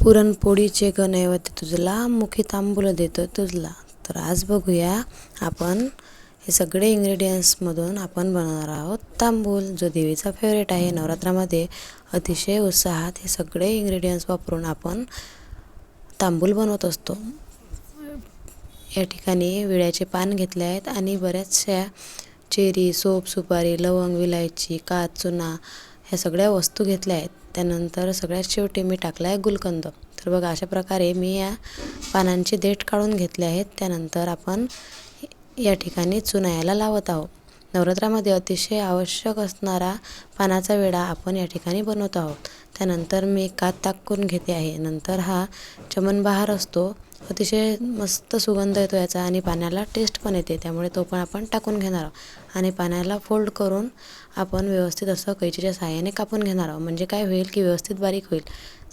पुरणपोळीचे ग नैवेद्य तुझला मुखी तांबूल देतो तुझला. तर आज बघूया आपण हे सगळे इंग्रेडियंट्समधून आपण बनवणार आहोत तांबूल जो देवीचा फेवरेट आहे नवरात्रामध्ये. अतिशय उत्साहात हे सगळे इंग्रेडियंट्स वापरून आपण तांबूल बनवत असतो. या ठिकाणी विड्याचे पान घेतले आहेत आणि बऱ्याचशा चेरी सोप सुपारी लवंग विलायची काच चुना ह्या सगळ्या वस्तू घेतल्या आहेत. त्यानंतर सगळ्यात शेवटी मी टाकला आहे गुलकंद. तर बघा अशा प्रकारे मी या पानांची देठ काढून घेतले आहेत. त्यानंतर आपण या ठिकाणी चुनायाला लावत आहोत. नवरात्रामध्ये अतिशय आवश्यक असणारा पानाचा वेढा आपण या ठिकाणी बनवत आहोत. त्यानंतर मी कात टाकून घेते आहे. नंतर हा चमनबहार असतो. अतिशय मस्त सुगंध येतो याचा आणि पाण्याला टेस्ट पण येते त्यामुळे तो पण आपण टाकून घेणार आहोत. आणि पाण्याला फोल्ड करून आपण व्यवस्थित असं कैचीच्या सहाय्याने कापून घेणार आहोत. म्हणजे काय होईल की व्यवस्थित बारीक होईल.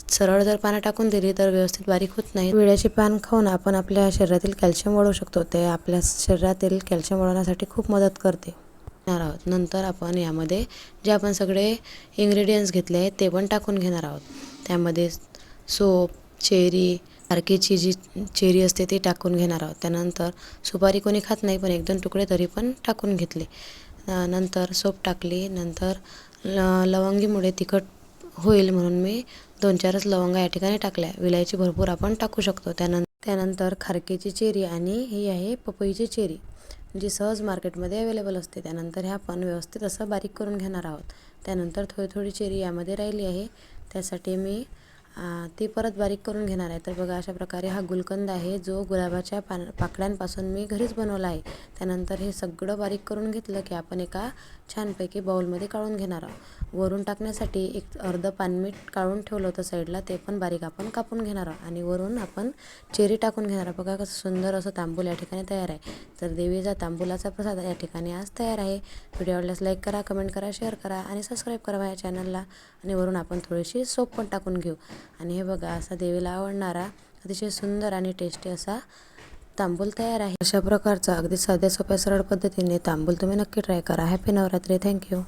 सरळ जर पानं टाकून दिली तर व्यवस्थित बारीक होत नाही. विड्याचे पान खाऊन आपण आपल्या शरीरातील कॅल्शियम वाढवू शकतो. ते आपल्या शरीरातील कॅल्शियम वाढवण्यासाठी खूप मदत करते. घेणार आहोत. नंतर आपण यामध्ये जे आपण सगळे इंग्रेडियंट्स घेतले आहेत ते पण टाकून घेणार आहोत. त्यामध्ये सोप चेरी अर्केची जी चेरी असते ती टाकून घेणार आहोत. त्यानंतर सुपारी कोणी खात नाही पण एक दोन तुकडे तरी पण टाकून घेतले. नंतर सोप टाकली नंतर ल लवंगीमुळे तिखट होईल म्हणून मी दोन चारच लवंगा या ठिकाणी टाकल्या. विलायची भरपूर आपण टाकू शकतो. त्यानंतर त्यानंतर खारकेची चेरी आणि ही आहे पपईची चेरी जी सहज मार्केटमध्ये अवेलेबल असते. त्यानंतर हे आपण व्यवस्थित असं बारीक करून घेणार आहोत. त्यानंतर थोडी थोडी चेरी यामध्ये राहिली आहे. त्यासाठी मी ती परत बारीक करून घेणार आहे. तर बघा अशा प्रकारे हा गुलकंद आहे जो गुलाबाच्या पान पाकळ्यांपासून मी घरीच बनवला आहे. त्यानंतर हे सगळं बारीक करून घेतलं की आपण एका छानपैकी बाऊलमध्ये काढून घेणार आहोत. वरून टाकण्यासाठी एक अर्धं पानमीठ काढून ठेवलं होतं साईडला ते पण बारीक आपण कापून घेणार आहोत. आणि वरून आपण चेरी टाकून घेणार आहोत. बघा कसं सुंदर असं तांबूल या ठिकाणी तयार आहे. तर देवीचा तांबुलाचा प्रसाद या ठिकाणी आज तयार आहे. व्हिडिओ आवडल्यास लाईक करा कमेंट करा शेअर करा आणि सबस्क्राईब करा माझ्या चॅनलला. आणि वरून आपण थोडीशी सोप पण टाकून घेऊ. आणि हे बघा असा देवीला आवडणारा अतिशय सुंदर आणि टेस्टी असा तांबूल तयार आहे. अशा प्रकारचा अगदी साध्या सोप्या सरळ पद्धतीने तांबूल तुम्ही नक्की ट्राय करा. हॅपी नवरात्री. थँक्यू